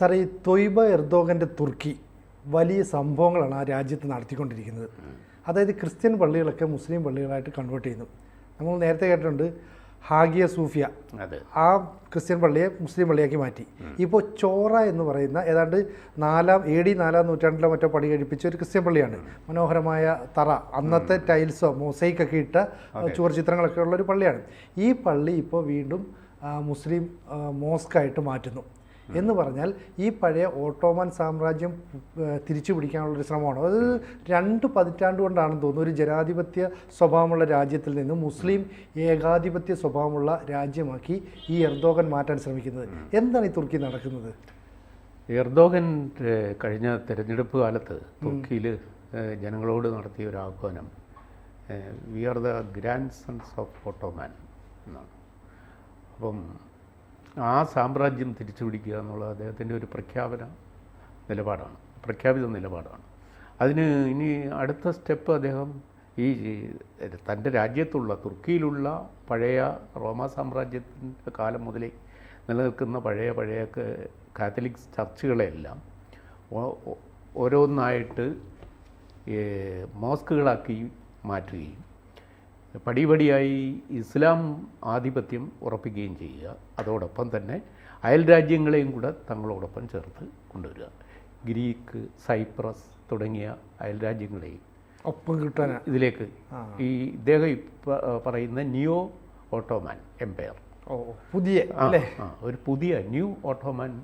Sir ഈ തൊയ്ബ എർദോഗന്റെ തുർക്കി വലിയ സംഭവങ്ങളാണ് ആ രാജ്യത്ത് നടത്തിക്കൊണ്ടിരിക്കുന്നത്. അതായത് ക്രിസ്ത്യൻ പള്ളികളൊക്കെ മുസ്ലിം പള്ളികളായിട്ട് കൺവേർട്ട് ചെയ്യുന്നു. നമ്മൾ നേരത്തെ കേട്ടിട്ടുണ്ട് ഹാഗിയ സൂഫിയ. ആ ക്രിസ്ത്യൻ പള്ളിയെ മുസ്ലിം പള്ളിയാക്കി മാറ്റി. ഇപ്പോൾ ചോറ എന്ന് പറയുന്ന ഏതാണ്ട് നാലാം എ ഡി നാലാം നൂറ്റാണ്ടിലോ മറ്റോ പണി കഴിപ്പിച്ച ഒരു ക്രിസ്ത്യൻ പള്ളിയാണ്. മനോഹരമായ തറ അന്നത്തെ ടൈൽസോ മൊസൈക്ക് ഒക്കെ ഇട്ട ചുവർ ചിത്രങ്ങളൊക്കെ ഉള്ള ഒരു പള്ളിയാണ്. ഈ പള്ളി ഇപ്പോൾ വീണ്ടും മുസ്ലിം മോസ്ക് ആയിട്ട് മാറ്റുന്നു. എന്ന് പറഞ്ഞാൽ ഈ പഴയ ഓട്ടോമൻ സാമ്രാജ്യം തിരിച്ചു പിടിക്കാനുള്ളൊരു ശ്രമമാണ്. അത് രണ്ട് പതിറ്റാണ്ട് കൊണ്ടാണെന്ന് തോന്നുന്നു. ഒരു ജനാധിപത്യ സ്വഭാവമുള്ള രാജ്യത്തിൽ നിന്ന് മുസ്ലിം ഏകാധിപത്യ സ്വഭാവമുള്ള രാജ്യമാക്കി ഈ എർദോഗൻ മാറ്റാൻ ശ്രമിക്കുന്നത്. എന്താണ് ഈ തുർക്കി നടക്കുന്നത്? എർദോഗൻ കഴിഞ്ഞ തെരഞ്ഞെടുപ്പ് കാലത്ത് തുർക്കിയിൽ ജനങ്ങളോട് നടത്തിയ ഒരു ആഹ്വാനം we are the grandsons of Ottoman എന്നാണ്. അപ്പം ആ സാമ്രാജ്യം തിരിച്ചു പിടിക്കുക എന്നുള്ളത് അദ്ദേഹത്തിന്റെ ഒരു പ്രഖ്യാപന നിലപാടാണ് പ്രഖ്യാപിത നിലപാടാണ്. അതിന് ഇനി അടുത്ത സ്റ്റെപ്പ് അദ്ദേഹം ഈ തന്റെ രാജ്യത്തുള്ള തുർക്കിയിലുള്ള പഴയ റോമാ സാമ്രാജ്യത്തിന്റെ കാലം മുതലേ നിലനിൽക്കുന്ന പഴയ പഴയ കാത്തലിക് ചർച്ചുകളെല്ലാം ഓരോന്നായിട്ട് മോസ്കുകളാക്കി മാറ്റുകയും പടിപടിയായി ഇസ്ലാം ആധിപത്യം ഉറപ്പിക്കുകയും ചെയ്യുക. അതോടൊപ്പം തന്നെ അയൽ രാജ്യങ്ങളെയും കൂടെ തങ്ങളോടൊപ്പം ചേർത്ത് കൊണ്ടുവരിക. ഗ്രീക്ക് സൈപ്രസ് തുടങ്ങിയ അയൽ രാജ്യങ്ങളെയും ഒപ്പം കിട്ടാൻ ഇതിലേക്ക് ഈ ഇദ്ദേഹം ഇപ്പം പറയുന്ന ന്യൂ ഓട്ടോമാൻ എംപയർ. ഓ പുതിയ അല്ലേ? ഒരു പുതിയ ന്യൂ ഓട്ടോമാൻ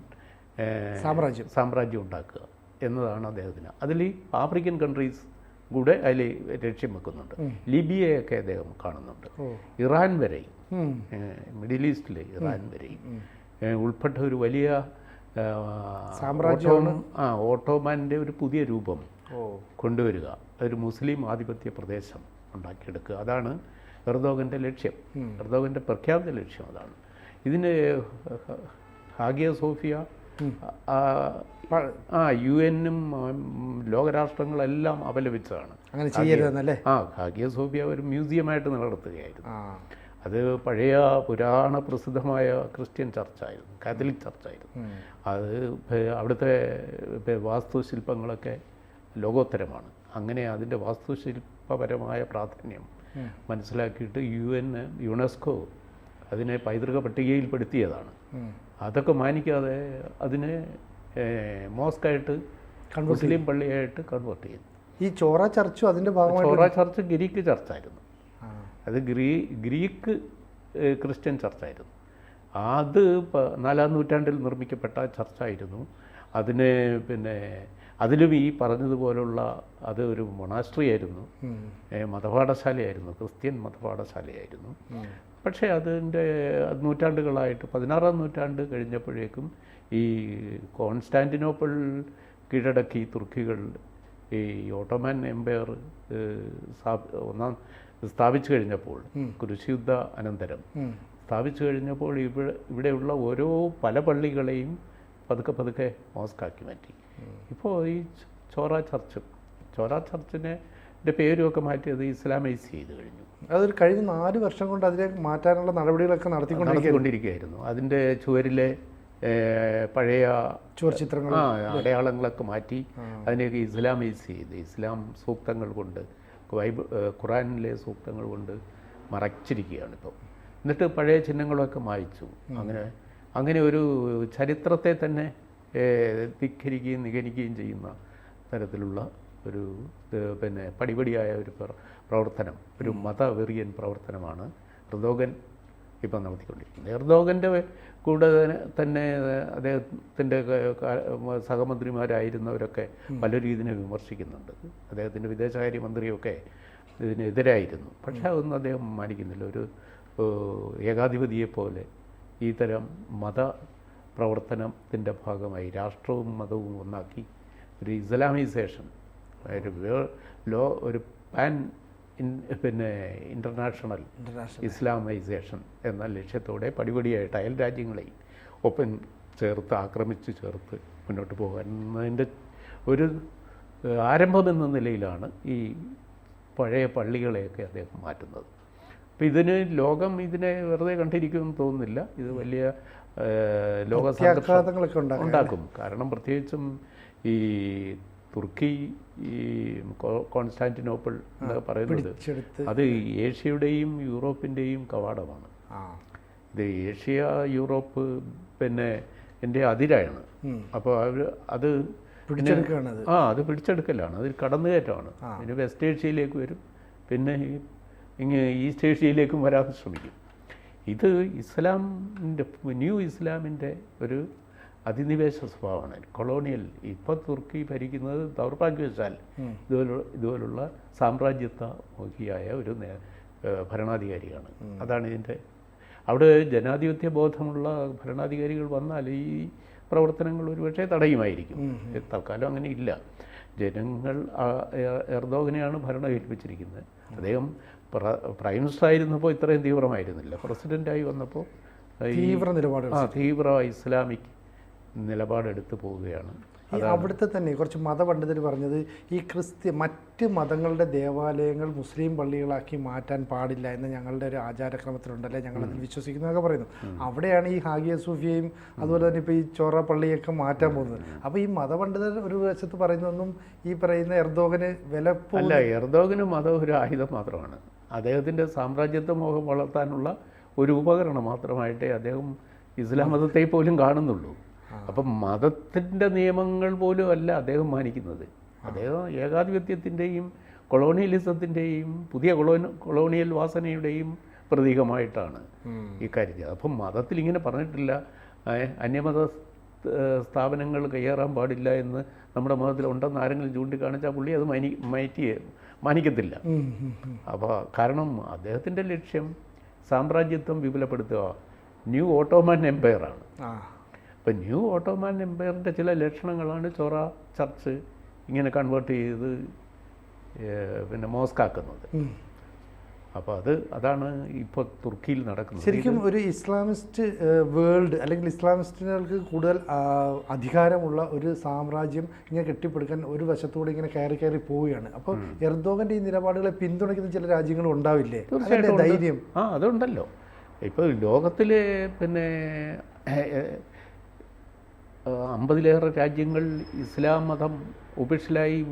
സാമ്രാജ്യം. സാമ്രാജ്യം ഉണ്ടാക്കുക എന്നതാണ് അദ്ദേഹത്തിന്. അതിൽ ആഫ്രിക്കൻ കൺട്രീസ് കൂടെ അതിൽ ലക്ഷ്യം വെക്കുന്നുണ്ട്. ലിബിയയൊക്കെ അദ്ദേഹം കാണുന്നുണ്ട്. ഇറാൻ വരെയും. മിഡിൽ ഈസ്റ്റിലെ ഇറാൻ വരെയും. ഉൾപ്പെട്ട ഒരു വലിയ സാമ്രാജ്യം ആ ഓട്ടോമാന്റെ ഒരു പുതിയ രൂപം കൊണ്ടുവരിക. ഒരു മുസ്ലിം ആധിപത്യ പ്രദേശം ഉണ്ടാക്കിയെടുക്കുക. അതാണ് എർദോഗന്റെ ലക്ഷ്യം. എർദോഗന്റെ പ്രഖ്യാപിത ലക്ഷ്യം അതാണ്. ഇതിന് ഹാഗിയ സോഫിയ ആ, യു എന്നും ലോകരാഷ്ട്രങ്ങളെല്ലാം അപലപിച്ചതാണ്. അങ്ങനെ ചെയ്യരുതെന്നല്ലേ? ആ ഖാഗിയ സോഫിയ ഒരു മ്യൂസിയമായിട്ട് നിലനിർത്തുകയായിരുന്നു. അത് പഴയ പുരാണ പ്രസിദ്ധമായ ക്രിസ്ത്യൻ ചർച്ചായിരുന്നു കാത്തലിക് ചർച്ചായിരുന്നു. അത് അവിടുത്തെ വാസ്തുശില്പങ്ങളൊക്കെ ലോകോത്തരമാണ്. അങ്ങനെ അതിന്റെ വാസ്തുശില്പപരമായ പ്രാധാന്യം മനസ്സിലാക്കിയിട്ട് യു എൻ യുനെസ്കോ അതിനെ പൈതൃക പട്ടികയിൽപ്പെടുത്തിയതാണ്. അതൊക്കെ മാനിക്കാതെ അതിനെ മോസ്കായിട്ട് മുസ്ലിം പള്ളിയായിട്ട് കൺവേർട്ട് ചെയ്യുന്നു ഈ ചോറ ചർച്ചും അതിന്റെ ഭാഗമായി ചോറ ചർച്ച് ഗ്രീക്ക് ചർച്ചായിരുന്നു. അത് ഗ്രീ ഗ്രീക്ക് ക്രിസ്ത്യൻ ചർച്ചായിരുന്നു. അത് നാലാം നൂറ്റാണ്ടിൽ നിർമ്മിക്കപ്പെട്ട ചർച്ചായിരുന്നു. അതിന് പിന്നെ അതിലും ഈ പറഞ്ഞതുപോലുള്ള അത് ഒരു മൊണാസ്ട്രി ആയിരുന്നു. മതപാഠശാലയായിരുന്നു. ക്രിസ്ത്യൻ മതപാഠശാലയായിരുന്നു. പക്ഷേ അതിന്റെ നൂറ്റാണ്ടുകളായിട്ട് പതിനാറാം നൂറ്റാണ്ട് കഴിഞ്ഞപ്പോഴേക്കും ഈ കോൺസ്റ്റാന്റിനോപ്പിൾ കീഴടക്കി തുർക്കികൾ ഈ ഓട്ടോമാൻ എംപയർ ഒന്നാം സ്ഥാപിച്ചു കഴിഞ്ഞപ്പോൾ കുരിശുദ്ധ അനന്തരം. സ്ഥാപിച്ചു കഴിഞ്ഞപ്പോൾ ഇവിടെ ഇവിടെയുള്ള ഓരോ പല പള്ളികളെയും പതുക്കെ പതുക്കെ മോസ്കാക്കി മാറ്റി. ഇപ്പോൾ ഈ ചോറ ചർച്ചും ചോറ ചർച്ചിനെ ന്റെ പേരുമൊക്കെ മാറ്റിയത് ഇസ്ലാമൈസ് ചെയ്ത് കഴിഞ്ഞു. അതൊരു കഴിഞ്ഞ നാല് വർഷം കൊണ്ട് അതിനെ മാറ്റാനുള്ള നടപടികളൊക്കെ നടത്തിക്കൊണ്ടിരിക്കുകയായിരുന്നു. അതിന്റെ ചുവരിലെ പഴയ ചുവർചിത്രങ്ങൾ. അടയാളങ്ങളൊക്കെ മാറ്റി അതിനെയൊക്കെ ഇസ്ലാമൈസ് ചെയ്ത് ഇസ്ലാം സൂക്തങ്ങൾ കൊണ്ട് ബൈബിൾ ഖുറാനിലെ സൂക്തങ്ങൾ കൊണ്ട് മറച്ചിരിക്കുകയാണ് ഇപ്പോൾ എന്നിട്ട് പഴയ ചിഹ്നങ്ങളൊക്കെ മായ്ച്ചു. അങ്ങനെ അങ്ങനെ ഒരു ചരിത്രത്തെ തന്നെ ധിഖരിക്കുകയും നികരിക്കുകയും ചെയ്യുന്ന തരത്തിലുള്ള ഒരു പിന്നെ പടിപടിയായ ഒരു പ്ര- പ്രവർത്തനം ഒരു മതവെറിയൻ പ്രവർത്തനമാണ് ഹൃദോഗൻ ഇപ്പം നടത്തിക്കൊണ്ടിരിക്കുന്നത്. എർദോഗന്റെ കൂടെ തന്നെ- അദ്ദേഹത്തിന്റെ സഹമന്ത്രിമാരായിരുന്നവരൊക്കെ പല ഇതിനെ വിമർശിക്കുന്നുണ്ട്. അദ്ദേഹത്തിന്റെ വിദേശകാര്യമന്ത്രിയൊക്കെ ഇതിനെതിരായിരുന്നു. പക്ഷേ അതൊന്നും അദ്ദേഹം മാനിക്കുന്നില്ല. ഒരു ഏകാധിപതിയെപ്പോലെ ഈ തരം മത പ്രവർത്തനത്തിന്റെ ഭാഗമായി രാഷ്ട്രവും മതവും ഒന്നാക്കി ഒരു ഇസ്ലാമൈസേഷൻ ഒരു ലോ ഒരു പാൻ പിന്നെ ഇന്റർനാഷണൽ ഇസ്ലാമൈസേഷൻ എന്ന ലക്ഷ്യത്തോടെ പടിപടിയായിട്ട് അയൽ രാജ്യങ്ങളെയും ഒപ്പം ചേർത്ത് ആക്രമിച്ച് ചേർത്ത് മുന്നോട്ട് പോകുന്നതിന്റെ ഒരു ആരംഭം എന്ന നിലയിലാണ് ഈ പഴയ പള്ളികളെയൊക്കെ അദ്ദേഹം മാറ്റുന്നത്. അപ്പോൾ ഇതിന് ലോകം ഇതിനെ വെറുതെ കണ്ടിരിക്കുമെന്ന് തോന്നുന്നില്ല. ഇത് വലിയ ലോക ഉണ്ടാക്കും. കാരണം പ്രത്യേകിച്ചും ഈ തുർക്കി ഈ കോൺസ്റ്റാന്റിനോപ്പിൾ എന്നൊക്കെ പറയുന്നത് അത് ഏഷ്യയുടെയും യൂറോപ്പിന്റെയും കവാടമാണ്. ഇത് ഏഷ്യ യൂറോപ്പ് പിന്നെ എന്റെ അതിരാണ്. അപ്പോൾ അവർ അത് ആ അത് പിടിച്ചെടുക്കലാണ്. അതിൽ കടന്നുകയറ്റമാണ്. പിന്നെ വെസ്റ്റ് ഏഷ്യയിലേക്ക് വരും. പിന്നെ ഇങ്ങ് ഈസ്റ്റ് ഏഷ്യയിലേക്കും വരാൻ ശ്രമിക്കും. ഇത് ഇസ്ലാമിന്റെ ന്യൂ ഇസ്ലാമിന്റെ ഒരു അധിനിവേശ സ്വഭാവമാണ്. കൊളോണിയൽ ഇപ്പോൾ തുർക്കി ഭരിക്കുന്നത് ദൗർഭാഗ്യവശാൽ ഇതുപോലുള്ള ഇതുപോലുള്ള സാമ്രാജ്യത്വമുഖിയായ ഒരു ഭരണാധികാരിയാണ്. അതാണ് ഇതിന്റെ അവിടെ ജനാധിപത്യ ബോധമുള്ള ഭരണാധികാരികൾ വന്നാൽ ഈ പ്രവർത്തനങ്ങൾ ഒരുപക്ഷെ തടയുമായിരിക്കും. തൽക്കാലം അങ്ങനെ ഇല്ല. ജനങ്ങൾ എർദോഗനെയാണ് ഭരണം ഏൽപ്പിച്ചിരിക്കുന്നത്. അദ്ദേഹം പ്ര- മിനിസ്റ്റർ ആയിരുന്നപ്പോൾ ഇത്രയും തീവ്രമായിരുന്നില്ല. പ്രസിഡന്റായി വന്നപ്പോൾ തീവ്ര നിലപാട് ആ തീവ്ര ഇസ്ലാമിക് നിലപാടെടുത്ത് പോവുകയാണ്. ഈ അവിടുത്തെ തന്നെ കുറച്ച് മതപണ്ഡിതർ പറഞ്ഞത് ഈ ക്രിസ്ത്യ മറ്റ് മതങ്ങളുടെ ദേവാലയങ്ങൾ മുസ്ലിം പള്ളികളാക്കി മാറ്റാൻ പാടില്ല എന്ന് ഞങ്ങളുടെ ഒരു ആചാരക്രമത്തിലുണ്ടല്ലേ? ഞങ്ങൾ അതിൽ വിശ്വസിക്കുന്നതൊക്കെ പറയുന്നു. അവിടെയാണ് ഈ ഹാഗിയ സൂഫിയയും അതുപോലെ തന്നെ ഇപ്പോൾ ഈ ചോറ പള്ളിയൊക്കെ മാറ്റാൻ പോകുന്നത്. അപ്പോൾ ഈ മതപണ്ഡിതർ ഒരു വശത്ത് പറയുന്നതൊന്നും ഈ പറയുന്ന എർദോഗന് വില അല്ല എർദോഗന് മതം ഒരു ആയുധം മാത്രമാണ്. അദ്ദേഹത്തിന്റെ സാമ്രാജ്യത്വ മോഹം വളർത്താനുള്ള ഒരു ഉപകരണം മാത്രമായിട്ടേ അദ്ദേഹം ഇസ്ലാം മതത്തെ പോലും കാണുന്നുള്ളൂ. അപ്പം മതത്തിന്റെ നിയമങ്ങൾ പോലും അല്ല അദ്ദേഹം മാനിക്കുന്നത്. അദ്ദേഹം ഏകാധിപത്യത്തിന്റെയും കൊളോണിയലിസത്തിന്റെയും പുതിയ കൊളോ കൊളോണിയൽ വാസനയുടെയും പ്രതീകമായിട്ടാണ് ഈ കാര്യത്തിൽ അപ്പം മതത്തിൽ ഇങ്ങനെ പറഞ്ഞിട്ടില്ല. അന്യമത സ്ഥാപനങ്ങൾ കയ്യേറാൻ പാടില്ല എന്ന് നമ്മുടെ മതത്തിൽ ഉണ്ടെന്ന് ആരെങ്കിലും ചൂണ്ടിക്കാണിച്ചാൽ പുള്ളി അത് മനി മാറ്റി മാനിക്കത്തില്ല. അപ്പോൾ കാരണം അദ്ദേഹത്തിന്റെ ലക്ഷ്യം സാമ്രാജ്യത്വം വിപുലപ്പെടുത്തുക. New Ottoman എംപയറാണ്. ആ അപ്പം ന്യൂ ഓട്ടോമാൻ എംപയറിന്റെ ചില ലക്ഷണങ്ങളാണ് ചൊറ ചർച്ച് ഇങ്ങനെ കൺവേർട്ട് ചെയ്ത് പിന്നെ മോസ്കാക്കുന്നത്. അപ്പോൾ അത് അതാണ് ഇപ്പോൾ തുർക്കിയിൽ നടക്കുന്നത്. ശരിക്കും ഒരു ഇസ്ലാമിസ്റ്റ് വേൾഡ് അല്ലെങ്കിൽ ഇസ്ലാമിസ്റ്റുകൾക്ക് കൂടുതൽ അധികാരമുള്ള ഒരു സാമ്രാജ്യം ഇങ്ങനെ കെട്ടിപ്പടുക്കാൻ ഒരു വശത്തൂടെ ഇങ്ങനെ കയറി കയറി പോവുകയാണ്. അപ്പോൾ എർദോഗന്റെ ഈ നിലപാടുകളെ പിന്തുണയ്ക്കുന്ന ചില രാജ്യങ്ങളും ഉണ്ടാവില്ലേ? ധൈര്യം? ആ അതുണ്ടല്ലോ. ഇപ്പോൾ ലോകത്തിൽ പിന്നെ അമ്പതിലേറെ രാജ്യങ്ങൾ ഇസ്ലാം മതം ഒഫീഷ്യലായി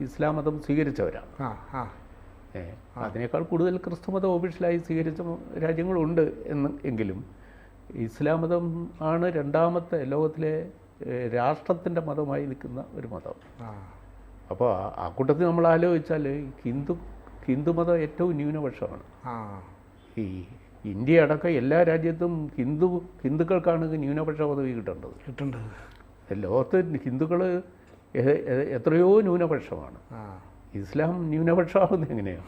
ഇസ്ലാം മതം സ്വീകരിച്ചവരാണ്. അതിനേക്കാൾ കൂടുതൽ ക്രിസ്തു മതം ഒഫീഷ്യലായി സ്വീകരിച്ച രാജ്യങ്ങളുണ്ട് എന്ന് എങ്കിലും ഇസ്ലാം മതം ആണ് രണ്ടാമത്തെ ലോകത്തിലെ രാഷ്ട്രത്തിന്റെ മതമായി നിൽക്കുന്ന ഒരു മതം. അപ്പോൾ ആ- കൂട്ടത്തിൽ നമ്മൾ ആലോചിച്ചാൽ ഹിന്ദു ഹിന്ദുമതം ഏറ്റവും ന്യൂനപക്ഷമാണ്. ഈ ഇന്ത്യ അടക്കം എല്ലാ രാജ്യത്തും ഹിന്ദു ഹിന്ദുക്കൾക്കാണ് ന്യൂനപക്ഷ പദവി കിട്ടേണ്ടത്. കിട്ടേണ്ടത്. ലോകത്ത് ഹിന്ദുക്കൾ എത്രയോ ന്യൂനപക്ഷമാണ്. ഇസ്ലാം ന്യൂനപക്ഷമാകുന്നത് എങ്ങനെയാണ്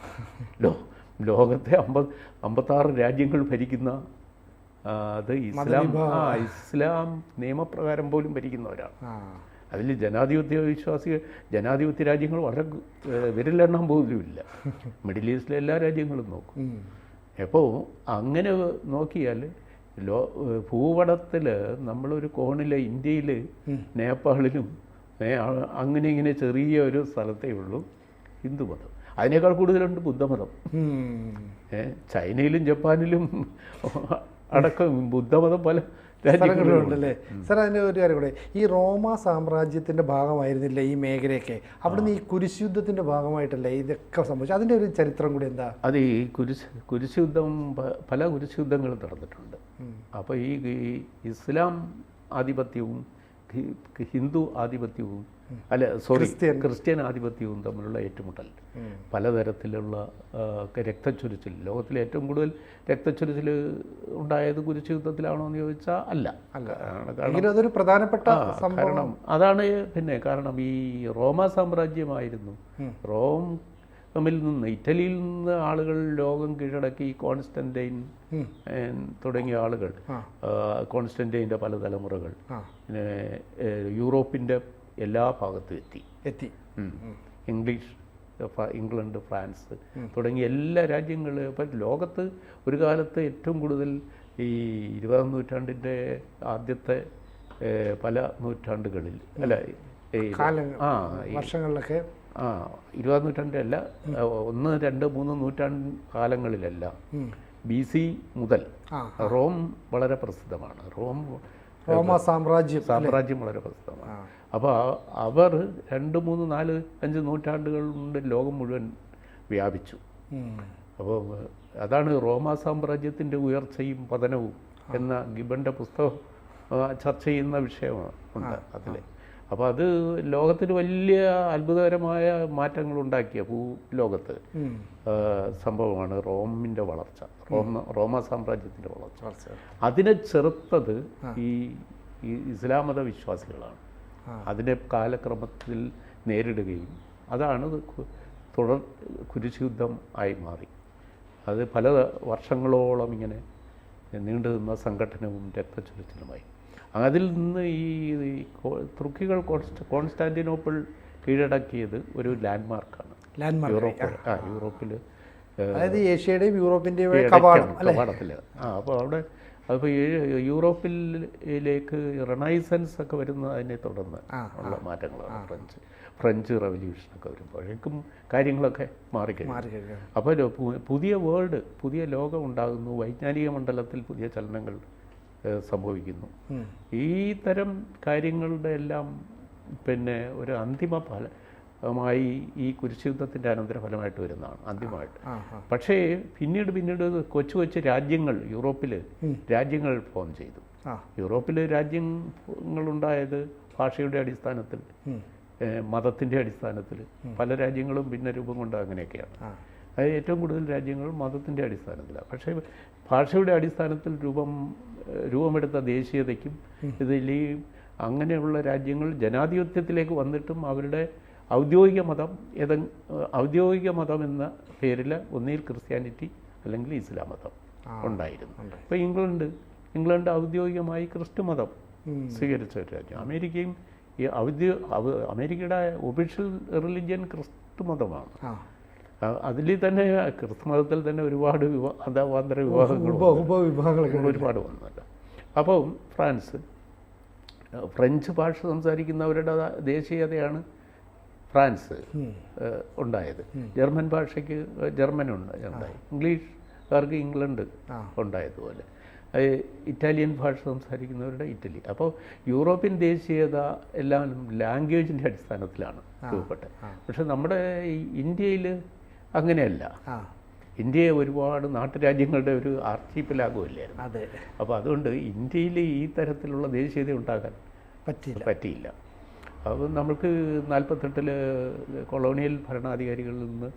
ലോ ലോകത്തെ അമ്പത് അമ്പത്താറ് രാജ്യങ്ങൾ ഭരിക്കുന്ന അത് ഇസ്ലാം ആ ഇസ്ലാം നിയമപ്രകാരം പോലും ഭരിക്കുന്നവരാണ്. അതിൽ ജനാധിപത്യ വിശ്വാസികൾ ജനാധിപത്യ രാജ്യങ്ങൾ വളരെ വിരലെണ്ണാൻ പോലും ഇല്ല മിഡിൽ ഈസ്റ്റിലെ എല്ലാ രാജ്യങ്ങളും നോക്കും. അപ്പോൾ അങ്ങനെ നോക്കിയാൽ ലോ ഭൂപടത്തിൽ നമ്മളൊരു കോണിലെ ഇന്ത്യയിൽ നേപ്പാളിലും അങ്ങനെ ഇങ്ങനെ ചെറിയ ഒരു സ്ഥലത്തേ ഉള്ളൂ ഹിന്ദുമതം. അതിനേക്കാൾ കൂടുതലുണ്ട് ബുദ്ധമതം. ചൈനയിലും ജപ്പാനിലും അടക്കം ബുദ്ധമതം പല സ്ഥലങ്ങളുണ്ടല്ലേ സാർ അതിന്റെ ഒരു കാര്യം കൂടെ. ഈ റോമ സാമ്രാജ്യത്തിന്റെ ഭാഗമായിരുന്നില്ല ഈ മേഖലയൊക്കെ? അവിടുന്ന് ഈ കുരിശുദ്ധത്തിന്റെ ഭാഗമായിട്ടല്ലേ ഇതൊക്കെ സംഭവിച്ചു അതിന്റെ ഒരു ചരിത്രം കൂടി എന്താ? അത് ഈ കുരിശ് കുരിശുദ്ധം പല കുരിശുദ്ധങ്ങളും നടന്നിട്ടുണ്ട്. അപ്പോൾ ഈ ഇസ്ലാം ആധിപത്യവും ഹിന്ദു ആധിപത്യവും അല്ല സോറി ക്രിസ്ത്യൻ. ആധിപത്യവും തമ്മിലുള്ള ഏറ്റുമുട്ടൽ. പലതരത്തിലുള്ള രക്തച്ചൊരിച്ചിൽ. ലോകത്തിലെ ഏറ്റവും കൂടുതൽ രക്തച്ചൊരിച്ചിൽ ഉണ്ടായത് കുരിശ് യുദ്ധത്തിലാണോ എന്ന് ചോദിച്ചാൽ അല്ല. കാരണം- അതൊരു പ്രധാനപ്പെട്ട കാരണം അതാണ് പിന്നെ കാരണം ഈ റോമ സാമ്രാജ്യമായിരുന്നു. റോം തമ്മിൽ നിന്ന് ഇറ്റലിയിൽ നിന്ന് ആളുകൾ ലോകം കീഴടക്കി കോൺസ്റ്റന്റൈൻ. തുടങ്ങിയ ആളുകൾ കോൺസ്റ്റന്റൈന്റെ പല തലമുറകൾ. പിന്നെ യൂറോപ്പിന്റെ എല്ലാ ഭാഗത്തും എത്തി. എത്തി. ഇംഗ്ലീഷ് ഇംഗ്ലണ്ട് ഫ്രാൻസ് തുടങ്ങിയ എല്ലാ രാജ്യങ്ങളും ഇപ്പം ലോകത്ത് ഒരു കാലത്ത് ഏറ്റവും കൂടുതൽ ഈ ഇരുപതാം നൂറ്റാണ്ടിന്റെ ആദ്യത്തെ പല നൂറ്റാണ്ടുകളിൽ അല്ല ആ വർഷങ്ങളിലൊക്കെ. ആ ഇരുപതാം അല്ല ഒന്ന് രണ്ട് മൂന്ന് നൂറ്റാണ്ട് കാലങ്ങളിലല്ല. ബി സി മുതൽ റോം വളരെ പ്രസിദ്ധമാണ്. റോം റോമ സാമ്രാജ്യം സാമ്രാജ്യം വളരെ പ്രസിദ്ധമാണ്. അപ്പോൾ അവർ രണ്ട് മൂന്ന് നാല് അഞ്ച് നൂറ്റാണ്ടുകൾ കൊണ്ട് ലോകം മുഴുവൻ വ്യാപിച്ചു. അപ്പോൾ അതാണ് റോമാ സാമ്രാജ്യത്തിന്റെ ഉയർച്ചയും പതനവും എന്ന ഗിബന്റെ പുസ്തകം ചർച്ച ചെയ്യുന്ന വിഷയമാണ് ഉണ്ട് അതിൽ അപ്പോൾ അത് ലോകത്തിന് വലിയ അത്ഭുതകരമായ മാറ്റങ്ങൾ ഉണ്ടാക്കിയ ഭൂ ലോകത്ത് സംഭവമാണ് റോമിന്റെ വളർച്ച റോമ റോമ സാമ്രാജ്യത്തിന്റെ വളർച്ച. അതിനെ ചെറുത്തത് ഈ ഇസ്ലാമത വിശ്വാസികളാണ്. അതിനെ കാലക്രമത്തിൽ നേരിടുകയും അതാണ് തുടർ കുരിശുദ്ധം ആയി മാറി. അത് പല വർഷങ്ങളോളം ഇങ്ങനെ നീണ്ടു നിന്ന സംഘടനവും രക്തചൊരിച്ചിലുമായി അതിൽ നിന്ന് ഈ തുർക്കികൾ കോൺസ്റ്റ കോൺസ്റ്റാന്റിനോപ്പിൾ കീഴടക്കിയത് ഒരു ലാൻഡ് ലാൻഡ്മാർക്കാണ്. ലാൻഡ്മാർക്ക് യൂറോപ്പിൽ ആ. യൂറോപ്പിൽ അതായത് ഏഷ്യയുടെയും യൂറോപ്പിന്റെയും കവാടത്തിൽ ആ അപ്പോൾ അവിടെ അതിപ്പോൾ യൂറോപ്പിലേക്ക് റണൈസൻസ് ഒക്കെ വരുന്നതിനെ തുടർന്ന് ഉള്ള മാറ്റങ്ങളാണ് ഫ്രഞ്ച്. ഫ്രഞ്ച് റവല്യൂഷനൊക്കെ വരുമ്പോഴേക്കും കാര്യങ്ങളൊക്കെ മാറിക്കഴിഞ്ഞു. അപ്പോൾ പുതിയ വേൾഡ് പുതിയ ലോകം ഉണ്ടാകുന്നു വൈജ്ഞാനിക മണ്ഡലത്തിൽ പുതിയ ചലനങ്ങൾ സംഭവിക്കുന്നു. ഈ തരം കാര്യങ്ങളുടെ എല്ലാം പിന്നെ ഒരു അന്തിമ ഫലമായി ഈ കുരിശുദ്ധത്തിന്റെ അനന്തരഫലമായിട്ട് വരുന്നതാണ് അന്തിമമായിട്ട്. ആ ആ പക്ഷേ പിന്നീട് പിന്നീട് കൊച്ചു കൊച്ചു രാജ്യങ്ങൾ യൂറോപ്പിൽ രാജ്യങ്ങൾ ഫോം ചെയ്തു. യൂറോപ്പിൽ രാജ്യങ്ങളുണ്ടായത് ഭാഷയുടെ അടിസ്ഥാനത്തിൽ. മതത്തിന്റെ അടിസ്ഥാനത്തിൽ പല രാജ്യങ്ങളും ഭിന്ന രൂപം കൊണ്ട് അങ്ങനെയൊക്കെയാണ്. അത് ഏറ്റവും കൂടുതൽ രാജ്യങ്ങൾ മതത്തിന്റെ അടിസ്ഥാനത്തിലാണ്. പക്ഷേ ഭാഷയുടെ അടിസ്ഥാനത്തിൽ രൂപം രൂപമെടുത്ത ദേശീയതയ്ക്കും ഇതിൽ ഈ അങ്ങനെയുള്ള രാജ്യങ്ങൾ ജനാധിപത്യത്തിലേക്ക് വന്നിട്ടും അവരുടെ ഔദ്യോഗിക മതം ഏത ഔദ്യോഗിക മതം എന്ന പേരിൽ ഒന്നിൽ ക്രിസ്ത്യാനിറ്റി അല്ലെങ്കിൽ ഇസ്ലാം മതം ഉണ്ടായിരുന്നു. ഇപ്പോൾ ഇംഗ്ലണ്ട് ഇംഗ്ലണ്ട് ഔദ്യോഗികമായി ക്രിസ്തു മതം. സ്വീകരിച്ച ഒരു രാജ്യം. അമേരിക്കയും ഈ ഔദ്യോ അമേരിക്കയുടെ ഒഫീഷ്യൽ റിലിജ്യൻ ക്രിസ്തു മതമാണ്. അതിൽ തന്നെ ക്രിസ്തു മതത്തിൽ തന്നെ ഒരുപാട് വിവാഹ അതാവാന്തര വിവാഹങ്ങൾ ഒരുപാട് വന്നല്ലോ അപ്പം ഫ്രാൻസ് ഫ്രഞ്ച് ഭാഷ സംസാരിക്കുന്നവരുടെ ദേശീയതയാണ് ഫ്രാൻസ്. ഉണ്ടായത്. ജർമ്മൻ ഭാഷയ്ക്ക് ജർമ്മൻ ഉണ്ട് ഉണ്ടായി. ഇംഗ്ലീഷുകാർക്ക് ഇംഗ്ലണ്ട് ഉണ്ടായതുപോലെ. ഇറ്റാലിയൻ ഭാഷ സംസാരിക്കുന്നവരുടെ ഇറ്റലി. അപ്പോൾ യൂറോപ്യൻ ദേശീയത എല്ലാം ലാംഗ്വേജിന്റെ അടിസ്ഥാനത്തിലാണ് രൂപപ്പെട്ടത്. പക്ഷെ നമ്മുടെ ഈ ഇന്ത്യയിൽ അങ്ങനെയല്ല. ഇന്ത്യയെ ഒരുപാട് നാട്ടുരാജ്യങ്ങളുടെ ഒരു ആർച്ചിപ്പിലാകുമല്ലായിരുന്നു അതെ. അപ്പോൾ അതുകൊണ്ട് ഇന്ത്യയിൽ ഈ തരത്തിലുള്ള ദേശീയത ഉണ്ടാകാൻ പറ്റില്ല പറ്റിയില്ല. അത് നമ്മൾക്ക് നാൽപ്പത്തെട്ടിൽ കൊളോണിയൽ ഭരണാധികാരികളിൽ നിന്ന്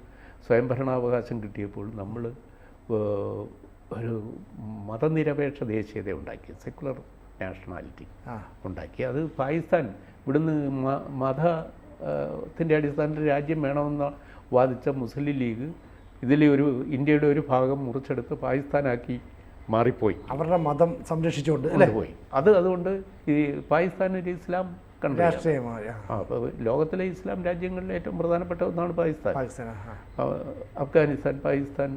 സ്വയംഭരണാവകാശം കിട്ടിയപ്പോൾ നമ്മൾ ഒരു മതനിരപേക്ഷ ദേശീയത ഉണ്ടാക്കി സെക്കുലർ നാഷണാലിറ്റി ഉണ്ടാക്കി. അത് പാകിസ്ഥാൻ ഇവിടുന്ന് മതത്തിന്റെ അടിസ്ഥാനത്തിൽ രാജ്യം വേണമെന്ന് വാദിച്ച മുസ്ലിം ലീഗ് ഇതിൽ ഒരു ഇന്ത്യയുടെ ഒരു ഭാഗം മുറിച്ചെടുത്ത് പാകിസ്ഥാനാക്കി മാറിപ്പോയി. അവരുടെ മതം സംരക്ഷിച്ചുകൊണ്ട് അല്ലെ? പോയി അത് അതുകൊണ്ട് ഈ പാകിസ്ഥാൻ ഒരു ഇസ്ലാം കൺട്രി രാഷ്ട്രീയമായ ആ, അപ്പോൾ ലോകത്തിലെ ഇസ്ലാം രാജ്യങ്ങളിൽ ഏറ്റവും പ്രധാനപ്പെട്ട ഒന്നാണ് പാകിസ്ഥാൻ. അഫ്ഗാനിസ്ഥാൻ പാകിസ്ഥാൻ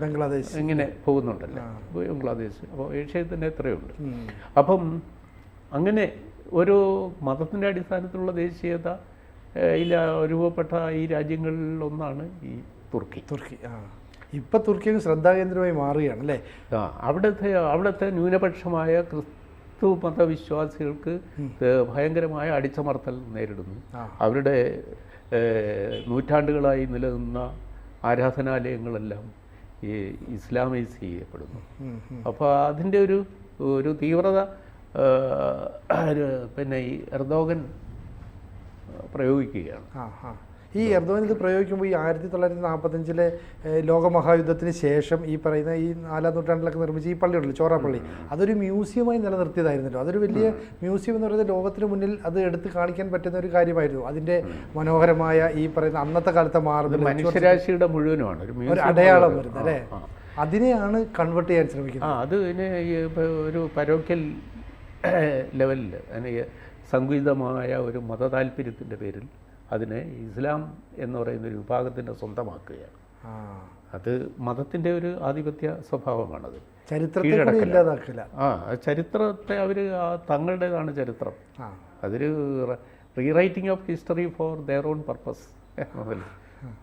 ബംഗ്ലാദേശ്. ഇങ്ങനെ പോകുന്നുണ്ടല്ലോ. ബംഗ്ലാദേശ് അപ്പോൾ ഏഷ്യയിൽ തന്നെ എത്രയുണ്ട്. അപ്പം അങ്ങനെ ഒരു മതത്തിന്റെ അടിസ്ഥാനത്തിലുള്ള ദേശീയത രൂപപ്പെട്ട ഈ രാജ്യങ്ങളിൽ ഒന്നാണ് ഈ തുർക്കി. തുർക്കി ആ. ഇപ്പൊ തുർക്കിയിൽ ശ്രദ്ധാകേന്ദ്രമായി മാറുകയാണ് അല്ലേ? ആ അവിടുത്തെ അവിടുത്തെ ന്യൂനപക്ഷമായ ക്രിസ്തു മതവിശ്വാസികൾക്ക് ഭയങ്കരമായ അടിച്ചമർത്തൽ നേരിടുന്നു. അവരുടെ നൂറ്റാണ്ടുകളായി നിലനിന്ന ആരാധനാലയങ്ങളെല്ലാം ഈ ഇസ്ലാമൈസ് ചെയ്യപ്പെടുന്നു. അപ്പോൾ അതിന്റെ ഒരു ഒരു തീവ്രത പിന്നെ ഈ എർദോഗൻ പ്രയോഗിക്കുകയാണ്. ഈ എർദോൻ ഇത് പ്രയോഗിക്കുമ്പോൾ ഈ ആയിരത്തി തൊള്ളായിരത്തി നാൽപ്പത്തഞ്ചിലെ ലോകമഹായുദ്ധത്തിന് ശേഷം ഈ പറയുന്ന ഈ നാലാം നൂറ്റാണ്ടിലൊക്കെ നിർമ്മിച്ച ഈ പള്ളി ഉണ്ടല്ലോ ചോറാപ്പള്ളി. അതൊരു മ്യൂസിയമായി നിലനിർത്തിയതായിരുന്നല്ലോ. അതൊരു വലിയ മ്യൂസിയം എന്ന് പറയുന്നത് ലോകത്തിന് മുന്നിൽ അത് എടുത്ത് കാണിക്കാൻ പറ്റുന്ന ഒരു കാര്യമായിരുന്നു. അതിന്റെ മനോഹരമായ ഈ പറയുന്ന അന്നത്തെ കാലത്തെ മാർബിൾ മനുഷ്യരാശിയുടെ മുഴുവനുമാണ്. ഒരു അടയാളം. വരുന്നത് അല്ലേ? അതിനെയാണ് കൺവേർട്ട് ചെയ്യാൻ ആ ശ്രമിക്കുന്നത് അത് പിന്നെ ഒരു പരോക്കൽ ലെവലിൽ അതിന് സംഗീതമായ ഒരു മതതാല്പര്യത്തിന്റെ പേരിൽ അതിനെ ഇസ്ലാം എന്ന് പറയുന്ന ഒരു വിഭാഗത്തിന്റെ സ്വന്തമാക്കുകയാണ്. അത് മതത്തിന്റെ ഒരു ആധിപത്യ സ്വഭാവമാണത്. ചരിത്രത്തെ കൂടി ആ ചരിത്രത്തെ അവർ തങ്ങളുടേതാണ് ചരിത്രം. അതൊരു rewriting of history for their own purpose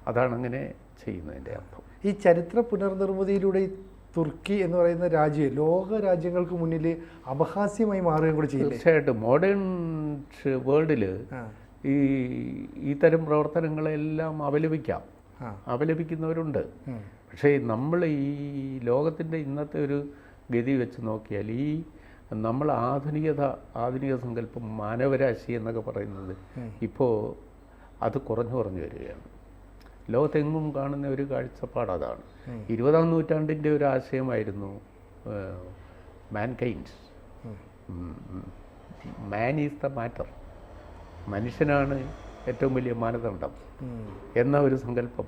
അതാണ് അങ്ങനെ ചെയ്യുന്നതിന്റെ അർത്ഥം. ഈ ചരിത്ര പുനർനിർമ്മിതിയിലൂടെ ഈ തുർക്കി എന്ന് പറയുന്ന രാജ്യം ലോക രാജ്യങ്ങൾക്ക് മുന്നിൽ അപഹാസ്യമായി മാറുകയും കൂടി ചെയ്യും തീർച്ചയായിട്ടും മോഡേൺ വേൾഡിൽ ആ ഈ തരം പ്രവർത്തനങ്ങളെല്ലാം അപലപിക്കാം. അപലപിക്കുന്നവരുണ്ട്. പക്ഷേ നമ്മൾ ഈ ലോകത്തിന്റെ ഇന്നത്തെ ഒരു ഗതി വെച്ച് നോക്കിയാൽ ഈ നമ്മൾ ആധുനികത ആധുനിക സങ്കല്പം മാനവരാശി എന്നൊക്കെ പറയുന്നത് ഇപ്പോൾ അത് കുറഞ്ഞു കുറഞ്ഞു വരികയാണ്. ലോകത്തെങ്ങും കാണുന്ന ഒരു കാഴ്ചപ്പാട് അതാണ്. ഇരുപതാം നൂറ്റാണ്ടിന്റെ ഒരു ആശയമായിരുന്നു mankind man is the matter മനുഷ്യനാണ് ഏറ്റവും വലിയ മാനദണ്ഡം. എന്ന ഒരു സങ്കല്പം.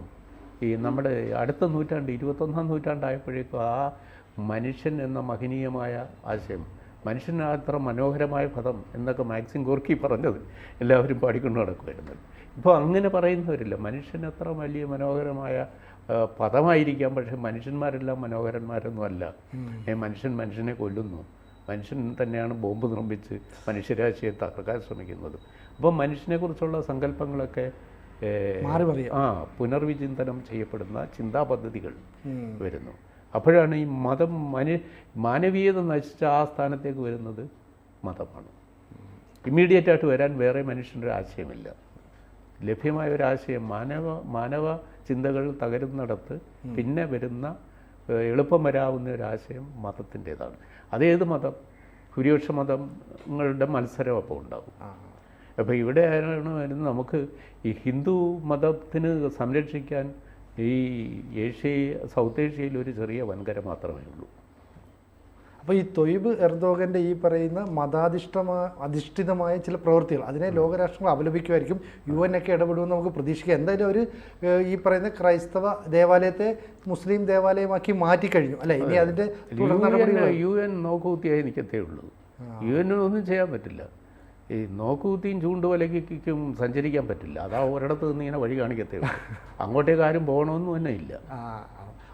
ഈ നമ്മുടെ അടുത്ത നൂറ്റാണ്ട് ഇരുപത്തൊന്നാം നൂറ്റാണ്ടായപ്പോഴേക്കും ആ മനുഷ്യൻ എന്ന മഹനീയമായ ആശയം മനുഷ്യൻ അത്ര മനോഹരമായ പദം എന്നൊക്കെ മാക്സിം ഗോർക്കി പറഞ്ഞത് എല്ലാവരും പാടിക്കൊണ്ട് നടക്കുമായിരുന്നു ഇപ്പോൾ അങ്ങനെ പറയുന്നവരില്ല. മനുഷ്യൻ അത്ര വലിയ മനോഹരമായ പദമായിരിക്കാം. പക്ഷേ മനുഷ്യന്മാരെല്ലാം മനോഹരന്മാരൊന്നും അല്ല. മനുഷ്യൻ മനുഷ്യനെ കൊല്ലുന്നു. മനുഷ്യൻ തന്നെയാണ് ബോംബ് നിർമ്മിച്ച് മനുഷ്യരാശിയെ തകർക്കാൻ ശ്രമിക്കുന്നത്. അപ്പോൾ മനുഷ്യനെക്കുറിച്ചുള്ള സങ്കല്പങ്ങളൊക്കെ ആ പുനർവിചിന്തനം ചെയ്യപ്പെടുന്ന ചിന്താ പദ്ധതികൾ വരുന്നു. അപ്പോഴാണ് ഈ മതം മനു മാനവീയത നശിച്ച ആ സ്ഥാനത്തേക്ക് വരുന്നത് മതമാണ്. ഇമ്മീഡിയറ്റ് ആയിട്ട് വരാൻ വേറെ മനുഷ്യന്റെ ഒരു ആശയമില്ല. ലഭ്യമായ ഒരു ആശയം മാനവ മാനവ ചിന്തകൾ തകരുന്നിടത്ത് പിന്നെ വരുന്ന എളുപ്പം വരാവുന്ന ഒരു ആശയം മതത്തിന്റേതാണ് അതേത് മതം? ഭൂരിപക്ഷ മതങ്ങളുടെ മത്സരം അപ്പോൾ ഉണ്ടാകും അപ്പോൾ ഇവിടെ ആരാണ് വരുന്നത്? നമുക്ക് ഈ ഹിന്ദു മതത്തിന് സംരക്ഷിക്കാൻ ഈ ഏഷ്യ സൗത്ത് ഏഷ്യയിൽ ഒരു ചെറിയ വൻകര മാത്രമേ ഉള്ളൂ. അപ്പോൾ ഈ തൊയ്ബ് എർദോഗന്റെ ഈ പറയുന്ന മതാധിഷ്ഠമായ അധിഷ്ഠിതമായ ചില പ്രവൃത്തികൾ അതിനെ ലോകരാഷ്ട്രങ്ങൾ അപലപിക്കുമായിരിക്കും. യു എൻ ഒക്കെ ഇടപെടുമെന്ന് നമുക്ക് പ്രതീക്ഷിക്കാം. എന്തായാലും ഒരു ഈ പറയുന്ന ക്രൈസ്തവ ദേവാലയത്തെ മുസ്ലിം ദേവാലയമാക്കി മാറ്റിക്കഴിഞ്ഞു. അല്ലേ? ഇനി അതിന്റെ തുടർ നടപടികൾ യു എൻ നോക്കൂത്തിയായി നിൽക്കത്തേ ഉള്ളൂ. യു എന്നൊന്നും ഒന്നും ചെയ്യാൻ പറ്റില്ല. ഈ നോക്കൂത്തിയും ചൂണ്ടുവലക്കും സഞ്ചരിക്കാൻ പറ്റില്ല. അതാ ഒരിടത്ത് നിന്ന് ഇങ്ങനെ വഴി കാണിക്കത്തേ ഉള്ളൂ. അങ്ങോട്ടേക്ക് ആരും പോകണമെന്നും തന്നെ ഇല്ല.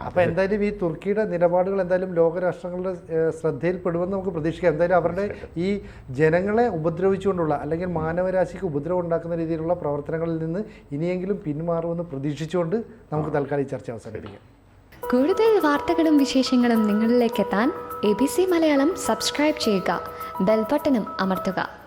അപ്പോൾ എന്തായാലും ഈ തുർക്കിയുടെ നിലപാടുകൾ എന്തായാലും ലോകരാഷ്ട്രങ്ങളുടെ ശ്രദ്ധയിൽപ്പെടുമെന്ന് നമുക്ക് പ്രതീക്ഷിക്കാം. എന്തായാലും അവരുടെ ഈ ജനങ്ങളെ ഉപദ്രവിച്ചുകൊണ്ടുള്ള അല്ലെങ്കിൽ മാനവരാശിക്ക് ഉപദ്രവം ഉണ്ടാക്കുന്ന രീതിയിലുള്ള പ്രവർത്തനങ്ങളിൽ നിന്ന് ഇനിയെങ്കിലും പിന്മാറുമെന്ന് പ്രതീക്ഷിച്ചുകൊണ്ട് നമുക്ക് തൽക്കാലം ഈ ചർച്ച അവസാനിപ്പിക്കാം. കൂടുതൽ വാർത്തകളും വിശേഷങ്ങളും നിങ്ങളിലേക്ക് എത്താൻ A B C Malayalam subscribe ചെയ്യുക. ബെൽബട്ടനും അമർത്തുക.